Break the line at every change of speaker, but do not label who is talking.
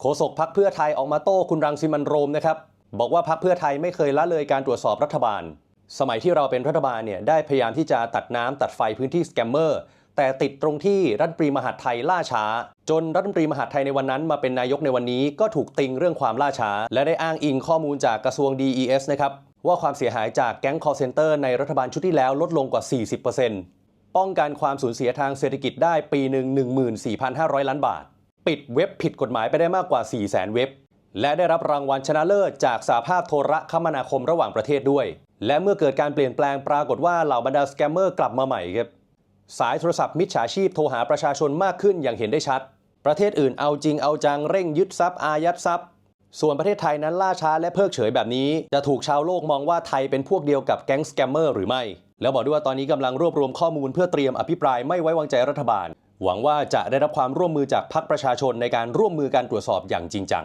โฆษกพักเพื่อไทยออกมาโต้คุณรังสิมันโรมนะครับ บอกว่าพักเพื่อไทยไม่เคยละเลยการตรวจสอบรัฐบาล สมัยที่เราเป็นรัฐบาลเนี่ยได้พยายามที่จะตัดน้ำตัดไฟพื้นที่สแกมเมอร์แต่ติดตรงที่รัฐมนตรีมหาดไทยล่าช้า จนรัฐมนตรีมหาดไทยในวันนั้นมาเป็นนายกในวันนี้ก็ถูกติงเรื่องความล่าช้า และได้อ้างอิงข้อมูลจากกระทรวง DES นะครับว่าความเสียหายจากแก๊ง call center ในรัฐบาลชุดที่แล้วลดลงกว่า 40%ป้องกันความสูญเสียทางเศรษฐกิจได้ปีหนึ่ง14,500 ล้านบาท ปิดเว็บผิดกฎหมายไปได้มากกว่า 400,000เว็บ และได้รับรางวัลชนะเลิศจากสาภาพโทรคมนาคมระหว่างประเทศด้วย และเมื่อเกิดการเปลี่ยนแปลงปรากฏว่าเหล่าบรรดาสแกมเมอร์กลับมาใหม่ครับสายโทรศัพท์มิจฉาชีพโทรหาประชาชนมากขึ้นอย่างเห็นได้ชัด ประเทศอื่นเอาจริงเอาจังเร่งยึดทรัพย์อายัดทรัพย์ ส่วนประเทศไทยนั้นล่าช้าและเพิกเฉยแบบนี้ จะถูกชาวโลกมองว่าไทยเป็นพวกเดียวกับแก๊งสแกมเมอร์หรือไม่ แล้วบอกด้วยว่าตอนนี้กำลังรวบรวมข้อมูลเพื่อเตรียมอภิปรายไม่ไว้วางใจรัฐบาล หวังว่าจะได้รับความร่วมมือจากพรรคประชาชนในการร่วมมือการตรวจสอบอย่างจริงจัง